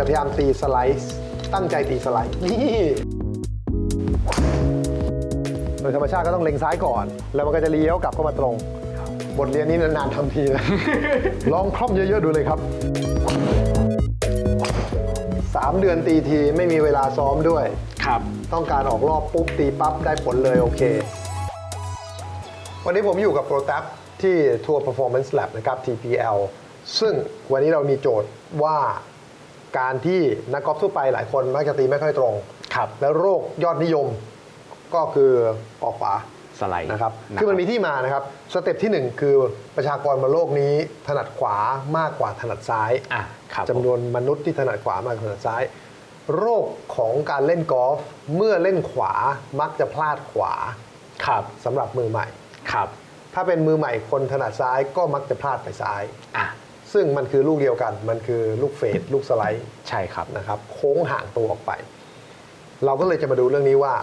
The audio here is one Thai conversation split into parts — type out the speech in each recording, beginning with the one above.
จะพยายามตีสไลด์ตั้งใจตีสไลด์นี่โดยธรรมชาติก็ต้องเล็งซ้ายก่อน แล้วมันก็จะเลี้ยวกลับเข้ามาตรง บทเรียนนี้นานๆทำทีนะ ลองคล่อมเยอะๆดูเลยครับ 3 เดือนตีทีไม่มีเวลาซ้อมด้วย ครับ ต้องการออกรอบปุ๊บตีปั๊บได้ผลเลยโอเค วันนี้ผมอยู่กับ Pro t a p ที่ Tour Performance Lab นะครับ TPL ซึ่งวันนี้เรามีโจทย์ว่า การที่นักกอล์ฟทั่วไปหลายคนมักจะตีไม่ค่อยตรง ครับ แล้วโรคยอดนิยมก็คือออกขวาสไลด์นะครับ คือมันมีที่มานะครับ สเต็ปที่ 1 คือประชากรบนโลกนี้ถนัดขวามากกว่าถนัดซ้ายอะครับจำนวนมนุษย์ที่ถนัดขวามากกว่าถนัดซ้าย โรคของการเล่นกอล์ฟเมื่อเล่นขวามักจะพลาดขวาครับสำหรับมือใหม่ครับ ถ้าเป็นมือใหม่คนถนัดซ้ายก็มักจะพลาดไปซ้ายอะ ซึ่งมันคือลูกเดียวกัน มันคือลูกเฟดลูกสไลด์ใช่ครับนะครับ โค้งห่างตัวออกไป เราก็เลยจะมาดูเรื่องนี้ว่า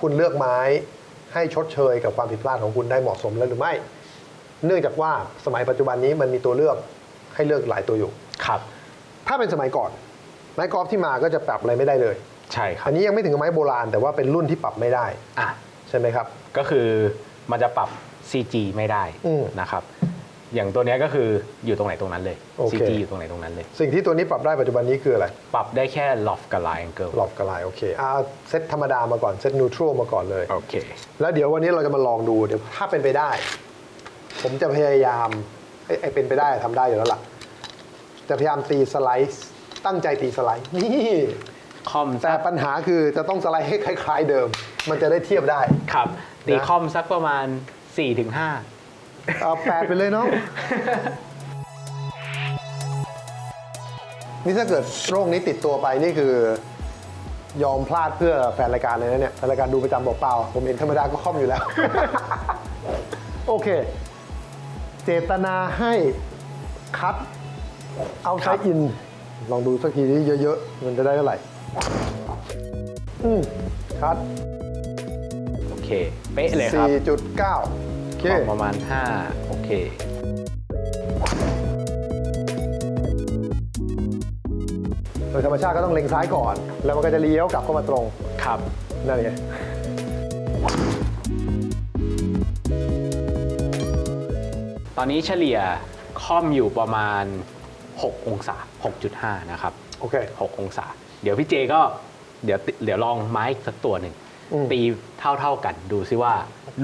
คุณเลือกไม้ให้ชดเชยกับความผิดพลาดของคุณได้เหมาะสมแล้วหรือไม่ เนื่องจากว่าสมัยปัจจุบันนี้มันมีตัวเลือกให้เลือกหลายตัวอยู่ ครับ ถ้าเป็นสมัยก่อน ไม้กอล์ฟที่มาก็จะปรับอะไรไม่ได้เลย ใช่ครัอับนนี้ยังไม่ถึงกับไม้โบราณ แต่ว่าเป็นรุ่นที่ปรับไม่ได้ อะ ใช่ไหมครับ ก็คือมันจะปรับ CG ไม่ได้อืม นะครับ อย่างตัวเนี้ยก็คืออยู่ตรงไหนตรงนั้นเลย โอเค CG อยู่ตรงไหนตรงนั้นเลย สิ่งที่ตัวนี้ปรับได้ปัจจุบันนี้คืออะไรปรับได้แค่ loft กับ line angle หลอบกับลายโอเคเอาเซตธรรมดามาก่อนเซตนูทรัลมาก่อนเลย โอเค แล้วเดี๋ยววันนี้เราจะมาลองดูเดี๋ยวถ้าเป็นไปได้ ผมจะพยายามไอ้ไอ้เป็นไปได้ทำได้อยู่แล้วล่ะ จะพยายามตีสไลด์ตั้งใจตีสไลด์นี่คอมแต่ปัญหาคือจะต้องสไลด์ให้คล้าย ๆ เดิม มันจะได้เทียบได้ ครับตีนะคอมสักประมาณ 4-5 เอาแปดไปเลยน้อง นี่ถ้าเกิดโรคนี้ติดตัวไปนี่คือยอมพลาดเพื่อแฟนรายการเลยนะเนี่ยแฟนรายการดูประจำบอกเปล่า ผมเห็นธรรมดาก็ค่อมอยู่แล้ว โอเค เจตนาให้คัดเอาไซอิน ลองดูสักทีนี้เยอะๆ มันจะได้เท่าไหร่ อืมคัดโอเค เป๊ะเลยครับ 4.9โอ เคคอมประมาณ 5 โอเคโดยธรรมชาติก็ต้องเล็งซ้ายก่อน แล้วมันก็จะเลี้ยวกลับเข้ามาตรงครับนั่นไงตอนนี้เฉลี่ยคอมอยู่ประมาณ 6 องศา 6.5 นะครับ โอเค 6 องศา เดี๋ยวพี่เจก็เดี๋ยวติเดี๋ยวลองไม้สักตัวหนึ่งอืม ตีเท่าเท่าๆกัน ดูซิว่า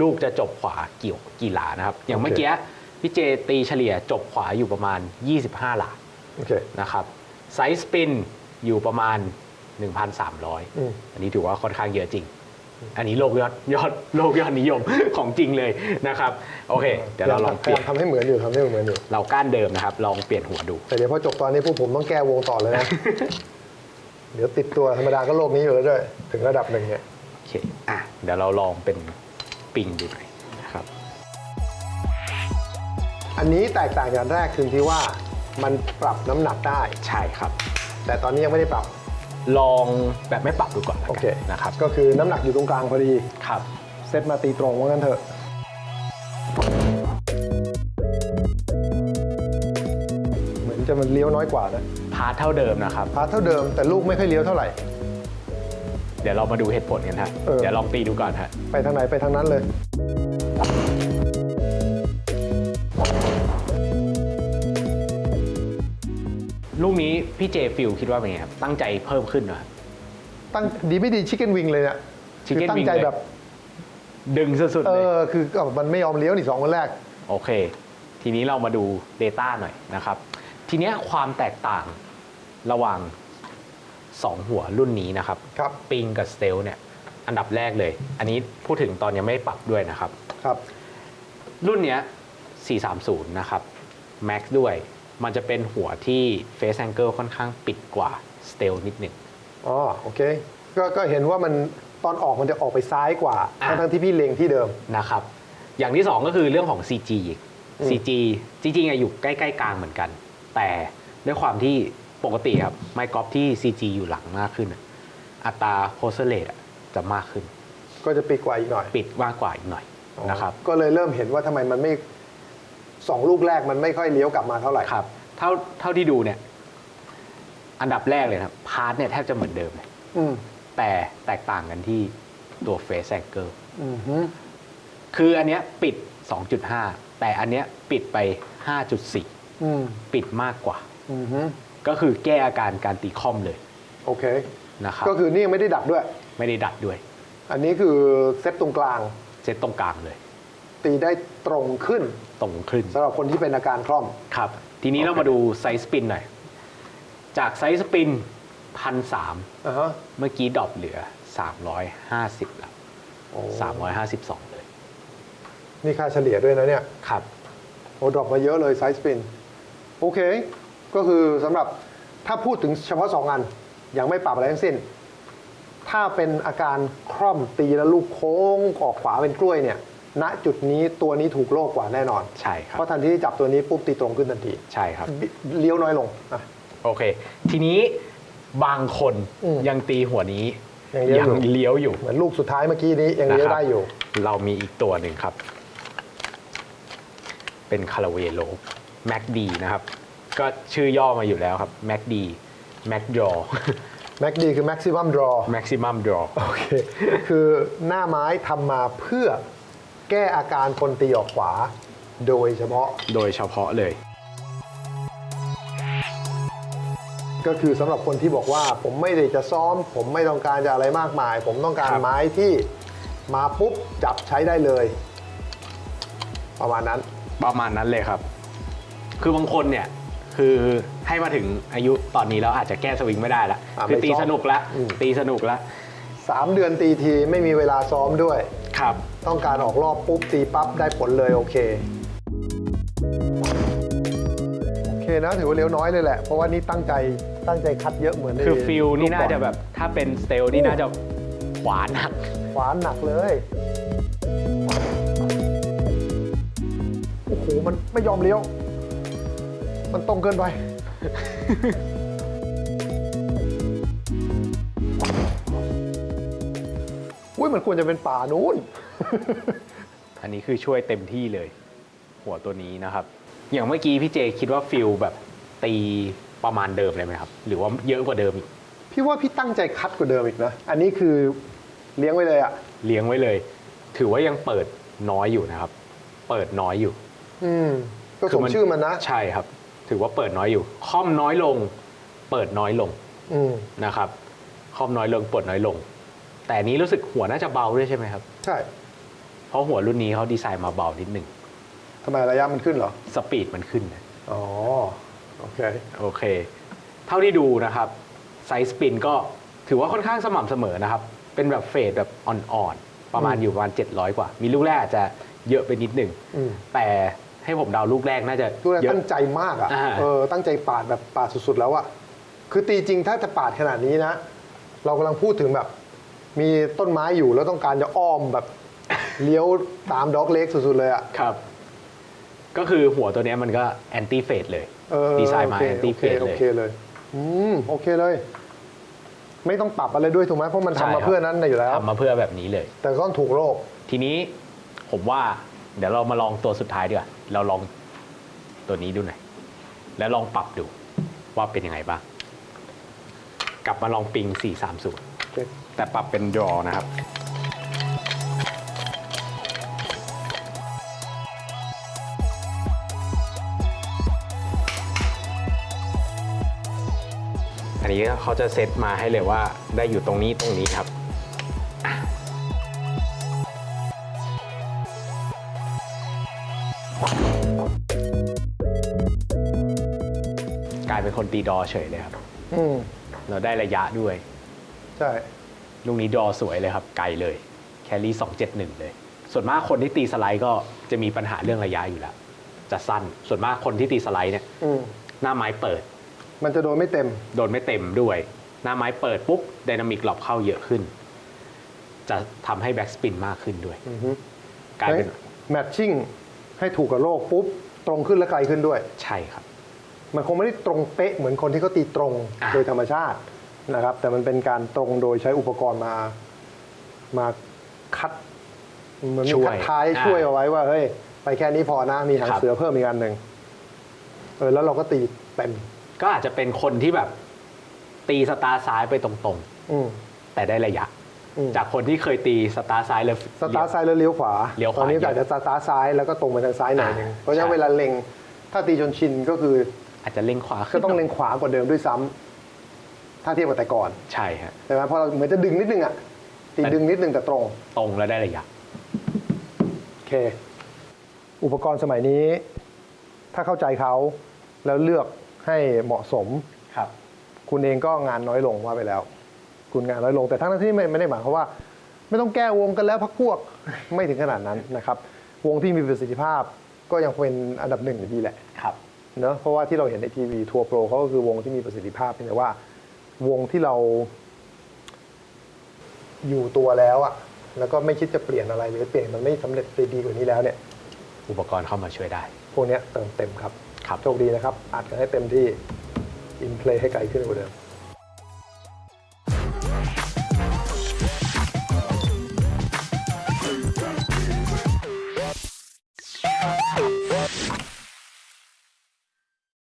ลูกจะจบขวากี่กี่หลานะครับ อย่างโอเคเมื่อกี้พี่เจตีเฉลี่ยจบขวาอยู่ประมาณ 25 หลาโอเคนะครับไซส์สปินอยู่ประมาณอืม1,300 อันนี้ถือว่าค่อนข้างเยอะจริง อันนี้โลกยอดยอดโลกยอดนิยมของจริงเลยนะครับ โอเค เดี๋ยวเราลองพเปลี่ยายนยามทำให้เหมือนอยู่ทำให้เหมือนอยู่ เราก้านเดิมนะครับ ลองเปลี่ยนหัวดู แต่เดี๋ยวพอจบตอนนี้พวกผมต้องแก้วงต่อเลยนะ เดี๋ยวติดตัวธรรมดาก็โลกนี้อยู่แล้วด้วย ถึงระดับหนึ่งเนี่ยโอเคอะเดี๋ยวเราลองเป็นปิงดูหน่อยนะครับ อันนี้แตกต่างจากอันแรกคือที่ว่ามันปรับน้ำหนักได้ ใช่ครับ แต่ตอนนี้ยังไม่ได้ปรับ ลองแบบไม่ปรับดูก่อนแล้วโอกัเคนนะครับก็คือน้ำหนักอยู่ตรงกลางพอดี ครับ เซตมาตีตรงว่างั้นเถอะ เหมือนจะมันเลี้ยวน้อยกว่านะพาร์ทเท่าเดิมนะครับ พาร์ทเท่าเดิมแต่ลูกไม่ค่อยเลี้ยวเท่าไหร่ เดี๋ยวเรามาดูเหตุผลกันฮะเออ เดี๋ยวลองตีดูก่อนฮะไปทางไหนไปทางนั้นเลย ลูกนี้พี่เจฟิลคิดว่าเป็นไงครับตั้งใจเพิ่มขึ้นเหรอครับ ตั้งดีไม่ดีชิคเก้นวิงเลยเนี่ยคือ Chicken ตั้ง wing ใจเลย แบบ ดึงสุดๆเอเลย อ คือก็มันไม่ยอมเลี้ยวนี่สองคนแรก โอเค ทีนี้เรามาดู Data หน่อยนะครับ ทีเนี้ยความแตกต่างระหว่าง 2 หัวรุ่นนี้นะครับครับปิงกับสเตลเนี่ยอันดับแรกเลย อันนี้พูดถึงตอนยังไม่ปรับด้วยนะครับ ครับ รุ่นเนี้ย430 นะครับ Max ด้วย มันจะเป็นหัวที่ Face Angle ค่อนข้างปิดกว่า Steel นิดหนึ่งอ๋อโอเคก็ก็เห็นว่ามันตอนออกมันจะออกไปซ้ายกว่าอะทั้งๆที่พี่เล็งที่เดิมนะครับ อย่างที่ 2 ก็คือเรื่องของ CG อีกอืม CG จริงๆอะอยู่ใกล้ ๆ กลางเหมือนกัน แต่ด้วยความที่ ปกติครับไมค์กอล์ฟที่ CG อยู่หลังมากขึ้นอะอัตราโพสเ r เลตจะมากขึ้น ก็จะปิดกว่าอีกหน่อยปิดมากกว่าอีกหน่อยนะครับก็เลยเริ่มเห็นว่าทำไมมันไม่สองลูกแรกมันไม่ค่อยเลี้ยวกลับมาเท่าไหร่ครับเท่าเท่าที่ดูเนี่ย อันดับแรกเลยนะครับพาร์ทเนี่ยแทบจะเหมือนเดิมเลยอืมแต่แตกต่างกันที่ตัวเฟสแองเกิลอืมฮึคืออันเนี้ยปิด 2.5 แต่อันเนี้ยปิดไป 5.4อืมปิดมากกว่าอืมฮึ ก็คือแก้อาการการตีคอมเลยโอเค นะครับก็คือนี่ยังไม่ได้ดัดด้วย ไม่ได้ดัดด้วย อันนี้คือเซตตรงกลาง เซตตรงกลางเลย ตีได้ตรงขึ้นตรงขึ้น สำหรับคนที่เป็นอาการคล่อม ครับ ทีนี้โอเคเรามาดูไซส์สปินหน่อย จากไซส์สปินพันสามอ่าฮะเมื่อกี้ดรอปเหลือ 350แล้วโอ้352 เลย นี่ค่าเฉลี่ยด้วยนะเนี่ย ครับ โอ้ดรอปมาเยอะเลยไซส์สปิน โอเค ก็คือสำหรับถ้าพูดถึงเฉพาะ2อันยังไม่ปรับอะไรทั้งสิ้น ถ้าเป็นอาการคล่อมตีแล้วลูกโค้งออกขวาเป็นกล้วยเนี่ยณจุดนี้ตัวนี้ถูกโลกกว่าแน่นอน ใช่ครับ เพราะทันทีที่จับตัวนี้ปุ๊บตีตรงขึ้นทันที ใช่ครับบิเลี้ยวน้อยลงอะโอเค ทีนี้บางคนอืมยังตีหัวนี้ยังเลี้ยวอยู่เลี้ยวอยู่ เหมือนลูกสุดท้ายเมื่อกี้นี้ยังเลี้ยวนะครับได้อยู่ เรามีอีกตัวหนึ่งครับ เป็นคาราเวโลแม็กดีนะครับ ก็ชื่อย่อมาอยู่แล้วครับแม็กดีแม็กดรอแม็กดีคือ maximum draw แม็กซิมัมดรอโอเค คือหน้าไม้ทำมาเพื่อแก้อาการคนตีออกขวา โดยเฉพาะ โดยเฉพาะเลย ก็คือสำหรับคนที่บอกว่าผมไม่ได้จะซ้อม ผมไม่ต้องการจะอะไรมากมาย ผมต้องการครับ ไม้ที่มาปุ๊บจับใช้ได้เลย ประมาณนั้น ประมาณนั้นเลยครับ คือบางคนเนี่ย คือให้มาถึงอายุตอนนี้แล้วอาจจะแก้สวิงไม่ได้ละอะคือไม่ตีซ้อมสนุกแล้วอืม ตีสนุกแล้ว3เดือนตีทีไม่มีเวลาซ้อมด้วย ครับ ต้องการออกรอบปุ๊บตีปั๊บได้ผลเลยโอเคโอเคนะถือว่าเร็วน้อยเลยแหละ เพราะว่านี่ตั้งใจตั้งใจคัดเยอะเหมือนในคือฟิลนี่น่าลูกจะแบบถ้าเป็นสเตลนี่น่าจะขวาหนัก ขวานหนักเลยโอ้โหมันไม่ยอมเลี้ยว มันตรงเกินไป อุ้ยมันควรจะเป็นป่านู้น อันนี้คือช่วยเต็มที่เลย หัวตัวนี้นะครับ อย่างเมื่อกี้พี่เจคิดว่าฟิลแบบตีประมาณเดิมเลยไหมครับ หรือว่าเยอะกว่าเดิมอีกพี่ว่าพี่ตั้งใจคัดกว่าเดิมอีกนะ อันนี้คือเลี้ยงไว้เลยอะเลี้ยงไว้เลย ถือว่ายังเปิดน้อยอยู่นะครับ เปิดน้อยอยู่ อืมก็คืสอมมันชื่อมันนะ ใช่ครับ ถือว่าเปิดน้อยอยู่คอมน้อยลง เปิดน้อยลงอืมนะครับคอมน้อยลงเปิดน้อยลง แต่อันนี้รู้สึกหัวน่าจะเบาด้วยใช่ไหมครับ ใช่เพราะหัวรุ่นนี้เขาดีไซน์มาเบานิดหนึ่งทำไมระยะมันขึ้นเหรอ สปีดมันขึ้นนะอ๋อ โอเค โอเค เท่าที่ดูนะครับไซส์สปินก็ถือว่าค่อนข้างสม่ำเสมอนะครับ เป็นแบบเฟดแบบอ่อนๆ ประมาณอืมอยู่ประมาณ 700 กว่า มีลูกแรกอาจจะเยอะไปนิดหนึ่ง อืม แต่ ให้ผมเดาลูกแรกน่าจะดูแลเยอะ ตั้งใจมากอะอ่า เออตั้งใจปาดแบบปาดสุดๆแล้วอะคือตีจริงถ้าจะปาดขนาดนี้นะ เรากำลังพูดถึงแบบ มีต้นไม้อยู่แล้วต้องการจะอ้อมแบบ เลี้ยวตามด็อกเล็กสุดๆเลยอะครับ ก็คือหัวตัวเนี้ยมันก็แอนตี้เฟดเลย เออดีไซน์มาโอเคแอนตี้เฟดโอเลย เคเลย อืม โอเคเลย ไม่ต้องปรับอะไรด้วยถูกไหมเพราะมันใช่ทำครัมาบ เพื่อนั้นอยู่แล้ว ทำมาเพื่อแบบนี้เลย แต่ก็ต้องถูกโลกทีนี้ผมว่าเดี๋ยวเรามาลองตัวสุดท้ายดีกว่า เราลองตัวนี้ดูหน่อย แล้วลองปรับดูว่าเป็นยังไงบ้าง กลับมาลองปิง 430 แต่ปรับเป็นดรอนะครับ อันนี้เขาจะเซตมาให้เลยว่าได้อยู่ตรงนี้ตรงนี้ครับ เป็นคนตีดอเฉยเลยครับ อืมเราได้ระยะด้วย ใช่ ลูกนี้ดอสวยเลยครับ ไกลเลย แคลรี่271เลย ส่วนมากคนที่ตีสไลด์ก็จะมีปัญหาเรื่องระยะอยู่แล้ว จะสั้น ส่วนมากคนที่ตีสไลด์เนี่ย อืมหน้าไม้เปิด มันจะโดนไม่เต็ม โดนไม่เต็มด้วย หน้าไม้เปิดปุ๊บไดนามิกหลอบเข้าเยอะขึ้น จะทำให้แบ็กสปินมากขึ้นด้วย อือฮึกลายเป็นแมทชิ่งให้ถูกกับโลกปุ๊บ ตรงขึ้นและไกลขึ้นด้วย ใช่ครับ มันคงไม่ได้ตรงเป๊ะเหมือนคนที่เขาตีตรงอะ โดยธรรมชาตินะครับ แต่มันเป็นการตรงโดยใช้อุปกรณ์มามาคัดเหมือนมีช่วยคัดท้ายอะช่วยเอาไว้ว่าเฮ้ยไปแค่นี้พอนะมีหางครับ เสือเพิ่มอีกอันหนึ่งเออแล้วเราก็ตีเต็มก็อาจจะเป็นคนที่แบบตีสตาร์ซ้ายไปตรงอืมๆ แต่ได้ระยะ อืมจากคนที่เคยตีสตาร์ซ้ายแล้วสตาร์ทซ้ายแล้วเลี้ยวขวาเลี้ยวขวาตอนนี้เยอะอาจจะสตาร์ทซ้ายแล้วก็ตรงไปทางซ้ายหน่อยหนึงอ่าเพราะฉะนั้นใช่เวลาเล็งถ้าตีจนชินก็คือ อาจจะเล็งขวาก็ขึ้นต้องเล็งขวากว่าเดิมด้วยซ้ำถ้าเทียบกับแต่ก่อนใช่ฮะใช่ไหมเพราะเราเหมือนจะดึงนิดนึงอะตีแต่ดึงนิดนึงแต่ตรงตรงแล้วได้ระยะโอเค อุปกรณ์สมัยนี้ ถ้าเข้าใจเขาแล้วเลือกให้เหมาะสมครับ คุณเองก็งานน้อยลงว่าไปแล้ว คุณงานน้อยลงแต่ทั้งที่ไม่ไม่ได้หมายความว่า ไม่ต้องแก้วงกันแล้วพักพวกไม่ถึงขนาดนั้นนะครับ วงที่มีประสิทธิภาพก็ยังเป็นอันดับหนึ่งอยู่ดีแหละครับ เนอะเพราะว่าที่เราเห็นในทีวีทัวร์โปรเขาก็คือวงที่มีประสิทธิภาพเพียงแต่ว่า วงที่เราอยู่ตัวแล้วอะแล้วก็ไม่คิดจะเปลี่ยนอะไรหรือเปลี่ยนมันไม่สำเร็จไปดีกว่านี้แล้วเนี่ยอุปกรณ์เข้ามาช่วยได้ พวกเนี้ยเติมเต็มครับครับ โชคดีนะครับอัดกันให้เต็มที่อินเพลย์ให้ไกลขึ้นกว่าเดิม